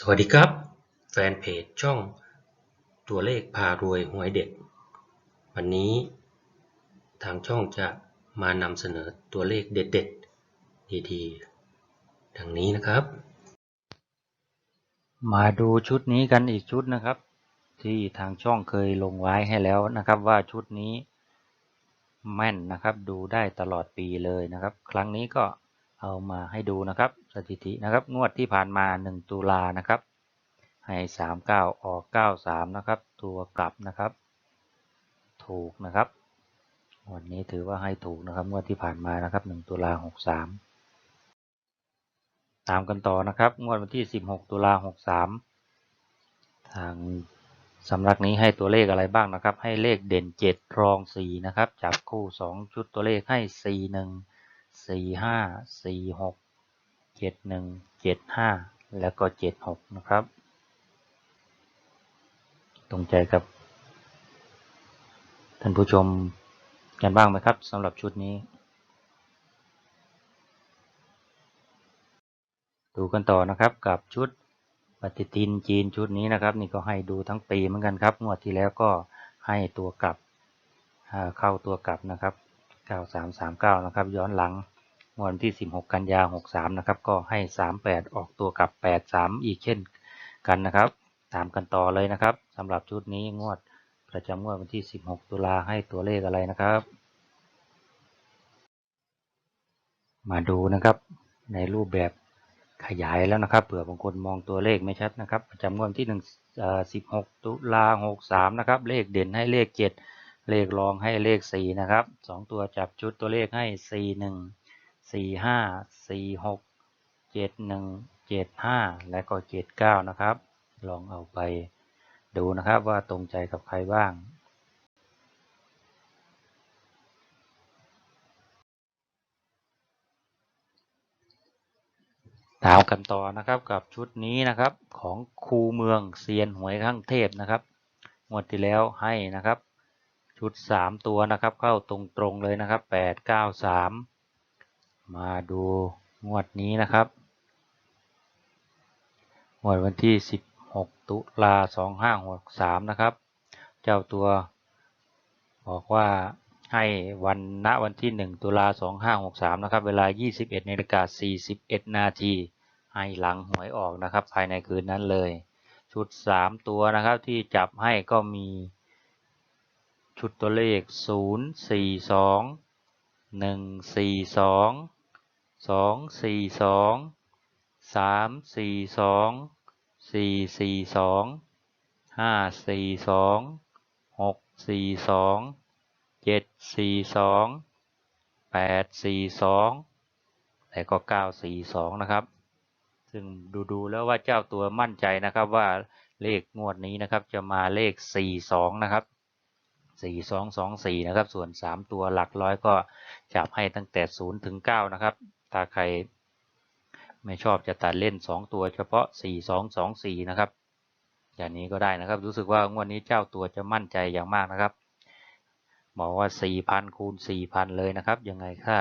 สวัสดีครับ แฟนเพจช่องตัวเลขพารวยหวยเด็ด วันนี้ทางช่องจะมานำเสนอตัวเลขเด็ดๆดีๆดังนี้นะครับ มาดูชุดนี้กันอีกชุดนะครับ ที่ทางช่องเคยลงไว้ให้แล้วนะครับว่าชุดนี้แม่นนะครับ ดูได้ตลอดปีเลยนะครับ ครั้งนี้ก็ เอามาให้ดูนะครับ สถิตินะครับ งวดที่ผ่านมา 1 ตุลานะครับ ให้ 39 ออก 93 นะครับ ตัวกลับนะครับ ถูกนะครับวันนี้ถือว่าให้ถูกนะครับงวดที่ผ่านมานะครับ 1 ตุลา 63 ตามกันต่อนะครับ งวดวันที่ 16 ตุลา 63 ทางสำนักนี้ให้ตัวเลขอะไรบ้างนะครับ ให้เลขเด่น 7 รอง 4 นะครับ จับคู่ 2 ชุดตัวเลขให้ 4 1 4 5 4 6 7 1 7 5แล้วก็7 6นะครับ ตรงใจกับ ท่านผู้ชมกันบ้างไหมครับสำหรับชุดนี้ ดูกันต่อนะครับกับชุดปฏิทินจีนชุดนี้นะครับ นี่ก็ให้ดูทั้งปีเหมือนกันครับงวดที่แล้วก็ให้ตัวกลับเข้าตัวกลับนะครับ 9339 นะครับ ย้อนหลัง วดวันที่ 16 กันยา 63 นะครับ ก็ให้ 38 ออกตัวกับ 83 อีกเช่นกันนะครับ ตามกันต่อเลยนะครับสำหรับชุดนี้งวดประจำงวดวันที่ 16 ตุลาให้ตัวเลขอะไรนะครับ มาดูนะครับในรูปแบบขยายแล้วนะครับเผื่อบางคนมองตัวเลขไม่ชัดนะครับ ประจำงวดที่1เอ่อ16 ตุลา 63 นะครับ เลขเด่นให้เลข 7 เลขรองให้เลข 4 นะครับ 2 ตัวจับชุดตัวเลขให้ 41 45 46 71 75และก็79นะครับ ลองเอาไปดูนะครับว่าตรงใจกับใครบ้างตามกันต่อนะครับกับชุดนี้นะครับของครูเมืองเซียนหวยข้างเทพนะครับงวดที่แล้วให้นะครับ ชุด 3 ตัวนะครับเข้าตรงๆเลยนะครับ 8 9 3 มาดูงวดนี้นะครับงวดวันที่ 16 ตุลา2563 นะครับ เจ้าตัวบอกว่าให้วันณวันที่ 1 ตุลา2563 นะครับ เวลา 21นาฬิกา41 นาทีให้หลังหวยออกนะครับ ภายในคืนนั้นเลย ชุด 3 ตัวนะครับที่จับให้ก็มีชุดตัวเลข 0 4 2 1 4 2 2 4 2 3 4 2 4 4 2 5 4 2 6 4 2เจ็ดสี่สองแปดสี่สองแล้วก็เก้าสี่สองนะครับ ซึ่งดูดูแล้วว่าเจ้าตัวมั่นใจนะครับว่าเลขงวดนี้นะครับจะมาเลขสี่สองนะครับสี่สองสองสี่นะครับ ส่วนสามตัวหลักร้อยก็จับให้ตั้งแต่ศูนย์ถึงเก้านะครับ ถ้าใครไม่ชอบจะตัดเล่นสองตัวเฉพาะสี่สองสองสี่นะครับ อย่างนี้ก็ได้นะครับ รู้สึกว่างวดนี้เจ้าตัวจะมั่นใจอย่างมากนะครับบอกว่า 4,000 คูณ 4,000 เลยนะครับ ยังไงถ้า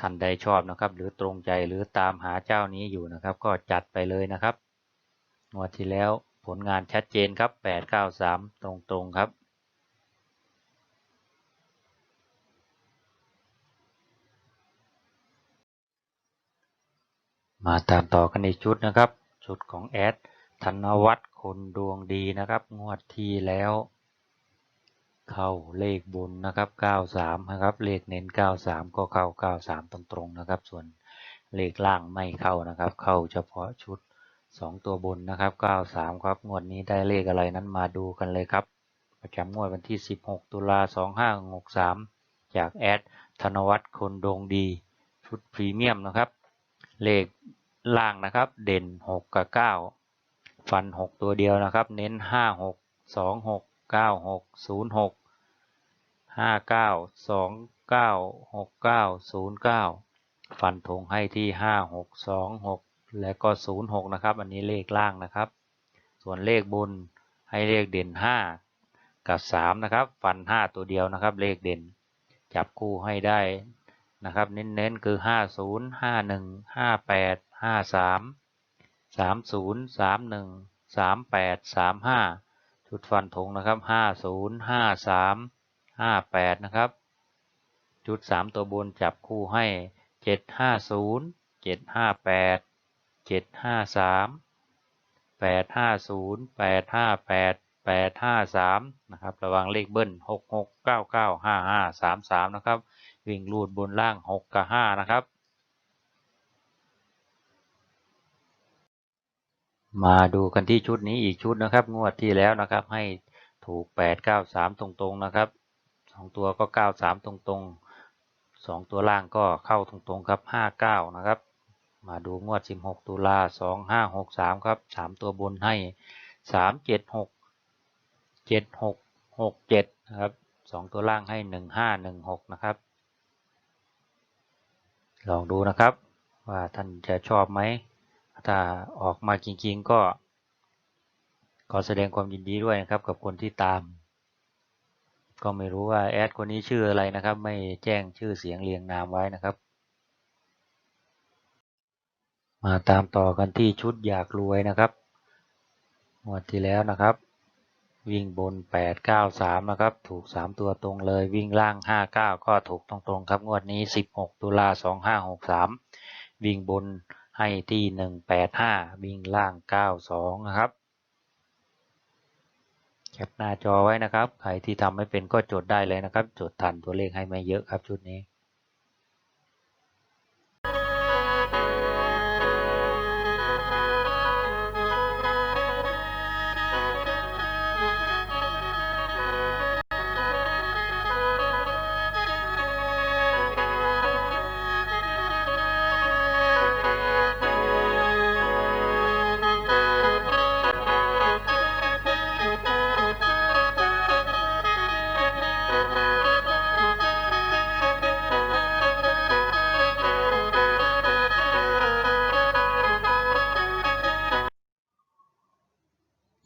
ท่านใดชอบนะครับ หรือตรงใจหรือตามหาเจ้านี้อยู่นะครับ ก็จัดไปเลยนะครับงวดที่แล้วผลงานชัดเจนครับ 893 ตรงๆครับ มาตามต่อกันอีกชุดนะครับ ชุดของแอดธนวัฒน์คนดวงดีนะครับ งวดที่แล้ว เข้าเลขบนนะครับ 93 นะครับ เลขเน้น 93 ก็เข้า 93 ตรงๆนะครับ ส่วนเลขล่างไม่เข้านะครับ เข้าเฉพาะชุด 2 ตัวบนนะครับ 93 ครับ งวดนี้ได้เลขอะไรนั้นมาดูกันเลยครับ ประจำงวดวันที่ 16 ตุลา2563 จากแอดธนวัฒน์คนดวงดี ชุดพรีเมียมนะครับ เลข ล่างนะครับ เด่น 6 กับ 9 ฟัน 6 ตัวเดียวนะครับ เน้น 5 6 2 6 9 6 0 6 5 9 2 9 6 9 0 9 ฟันธงให้ที่ 5 6 2 6 และก็ 0 6 นะครับ อันนี้เลขล่างนะครับ ส่วนเลขบนให้เลขเด่น 5 กับ 3 นะครับ ฟัน 5 ตัวเดียวนะครับ เลขเด่น จับคู่ให้ได้นะครับ เน้นๆคือ 50 51 58 53สามสามศูนย์สามหนึ่งสามแปดสามห้าชุดฟันธงนะครับห้าศูนย์ห้าสามห้าแปดนะครับจุดสามตัวบนจับคู่ให้เจ็ดห้าศูนย์เจ็ดห้าแปดเจ็ดห้าสามแปดห้าศูนย์แปดห้าแปดแปดห้าสามนะครับ ระวังเลขเบิ้ลหกหกเก้าเก้าห้าห้าสามสามนะครับ วิ่งลูดบนล่างหกกับห้านะครับ มาดูกันที่ชุดนี้อีกชุดนะครับ งวดที่แล้วนะครับ ให้ถูกแปดเก้าสามตรงๆนะครับสองตัวก็เก้าสามตรงๆสองตัวล่างก็เข้าตรงๆครับห้าเก้านะครับ มาดูงวดสิบหกตุลาสองห้าหกสามครับสามตัวบนให้สามเจ็ดหกเจ็ดหกหกเจ็ดนะครับสองตัวล่างให้หนึ่งห้าหนึ่งหกนะครับ ลองดูนะครับ ว่าท่านจะชอบไหม ถ้าออกมาจริง ๆ ก็ ขอแสดงความยินดีด้วยนะครับ กับคนที่ตาม ก็ไม่รู้ว่าแอดคนนี้ชื่ออะไรนะครับ ไม่แจ้งชื่อเสียงเรียงนามไว้นะครับ มาตามต่อกันที่ชุดอยากรวยนะครับงวดที่แล้วนะครับ วิ่งบน 8 9 3 นะครับ ถูก 3 ตัวตรงเลยวิ่งล่าง 5 9 ก็ถูกตรงๆครับ งวดนี้ 16 ตุลา2563 วิ่งบน ให้ที่185วิ่งล่าง92นะครับแคปหน้าจอไว้นะครับ ใครที่ทำไม่เป็นก็จดได้เลยนะครับ จดทันตัวเลขให้ไม่เยอะครับชุดนี้